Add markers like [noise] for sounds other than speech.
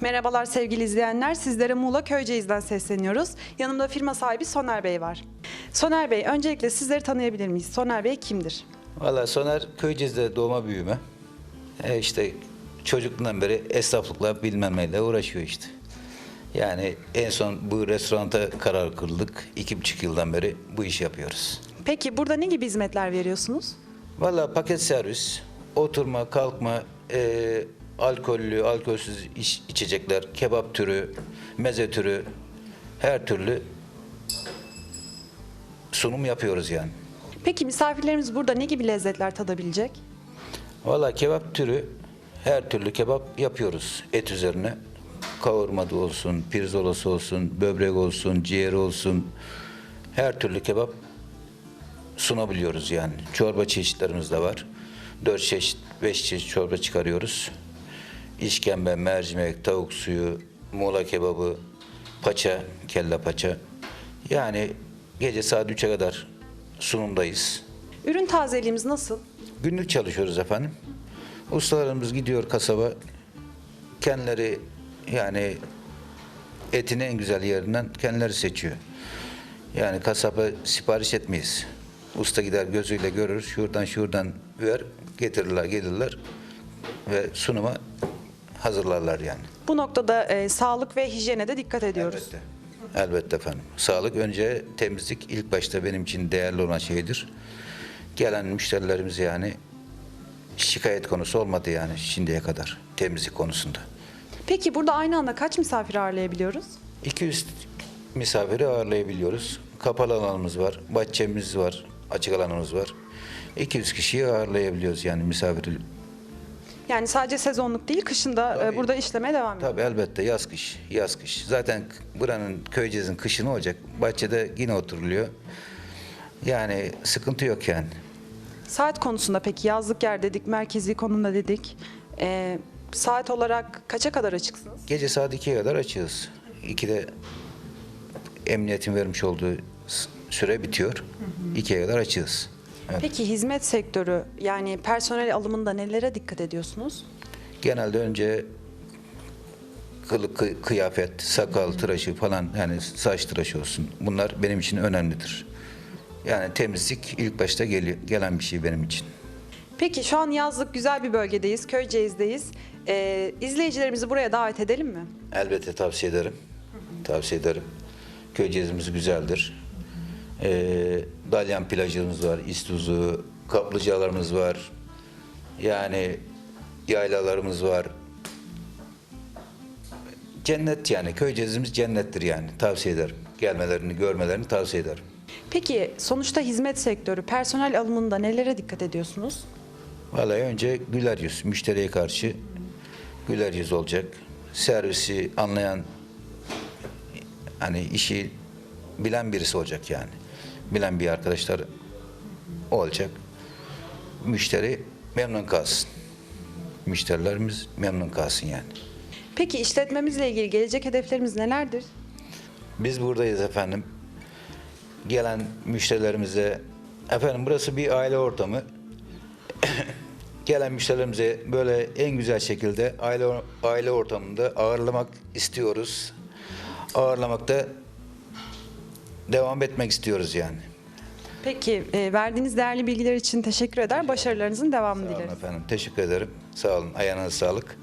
Merhabalar sevgili izleyenler. Sizlere Muğla Köyceğiz'den sesleniyoruz. Yanımda firma sahibi Soner Bey var. Soner Bey, öncelikle sizleri tanıyabilir miyiz? Soner Bey kimdir? Valla Soner Köyceğiz'de doğma büyüme. E işte çocukluğundan beri esnaflıkla bilmem neyle uğraşıyor işte. Yani en son bu restoranta karar kıldık. İki buçuk yıldan beri bu işi yapıyoruz. Peki burada ne gibi hizmetler veriyorsunuz? Valla paket servis, oturma, kalkma, e, alkollü, alkolsüz iç- içecekler, kebap türü, meze türü, her türlü sunum yapıyoruz yani. Peki misafirlerimiz burada ne gibi lezzetler tadabilecek? Valla kebap türü her türlü kebap yapıyoruz et üzerine. Kavurma da olsun, pirzolası olsun, böbrek olsun, ciğer olsun. Her türlü kebap sunabiliyoruz yani. Çorba çeşitlerimiz de var. Dört çeşit, beş çeşit çorba çıkarıyoruz. İşkembe, mercimek, tavuk suyu, muğla kebabı, paça, kelle paça. Yani gece saat 3'e kadar sunumdayız. Ürün tazeliğimiz nasıl? Günlük çalışıyoruz efendim. Ustalarımız gidiyor kasaba. Kendileri yani etin en güzel yerinden kendileri seçiyor. Yani kasaba sipariş etmeyiz. Usta gider gözüyle görür, şuradan şuradan ver, getirirler, gelirler ve sunuma hazırlarlar yani. Bu noktada e, sağlık ve hijyene de dikkat ediyoruz. Elbette. Elbette efendim. Sağlık önce temizlik ilk başta benim için değerli olan şeydir. Gelen müşterilerimiz yani şikayet konusu olmadı yani şimdiye kadar temizlik konusunda. Peki burada aynı anda kaç misafir ağırlayabiliyoruz? 200 misafiri ağırlayabiliyoruz. Kapalı alanımız var, bahçemiz var, açık alanımız var. 200 kişiyi ağırlayabiliyoruz yani misafir. Yani sadece sezonluk değil, kışında e, Tabii. burada işlemeye devam ediyoruz. Tabii elbette yaz kış, yaz kış. Zaten buranın köyceğizin kışı ne olacak? Bahçede yine oturuluyor. Yani sıkıntı yok yani. Saat konusunda peki yazlık yer dedik, merkezi konumda dedik. E, saat olarak kaça kadar açıksınız? Gece saat 2'ye kadar açığız. 2'de emniyetin vermiş olduğu süre bitiyor. 2'ye kadar açığız. Evet. Peki hizmet sektörü yani personel alımında nelere dikkat ediyorsunuz? Genelde önce kılık, kı- kıyafet, sakal tıraşı falan yani saç tıraşı olsun. Bunlar benim için önemlidir. Yani temizlik ilk başta geliyor, gelen bir şey benim için. Peki şu an yazlık güzel bir bölgedeyiz, Köyceğiz'deyiz. E, izleyicilerimizi buraya davet edelim mi? Elbette tavsiye ederim. Tavsiye ederim. Köyceğizimiz güzeldir. Ee, Dalyan plajımız var, İstuzu, kaplıcalarımız var. Yani yaylalarımız var. Cennet yani. Köyceğizimiz cennettir yani. Tavsiye ederim. Gelmelerini, görmelerini tavsiye ederim. Peki sonuçta hizmet sektörü, personel alımında nelere dikkat ediyorsunuz? Vallahi önce güler yüz, müşteriye karşı güler yüz olacak. Servisi anlayan, hani işi bilen birisi olacak yani. Bilen bir arkadaşlar olacak. Müşteri memnun kalsın. Müşterilerimiz memnun kalsın yani. Peki işletmemizle ilgili gelecek hedeflerimiz nelerdir? Biz buradayız efendim. Gelen müşterilerimize, efendim burası bir aile ortamı. [coughs] Gelen müşterilerimize böyle en güzel şekilde aile aile ortamında ağırlamak istiyoruz. Ağırlamakta devam etmek istiyoruz yani. Peki e, verdiğiniz değerli bilgiler için teşekkür eder. Başarılarınızın devamını Sağ olun dileriz. efendim. Teşekkür ederim. Sağ olun. Ayağınıza sağlık.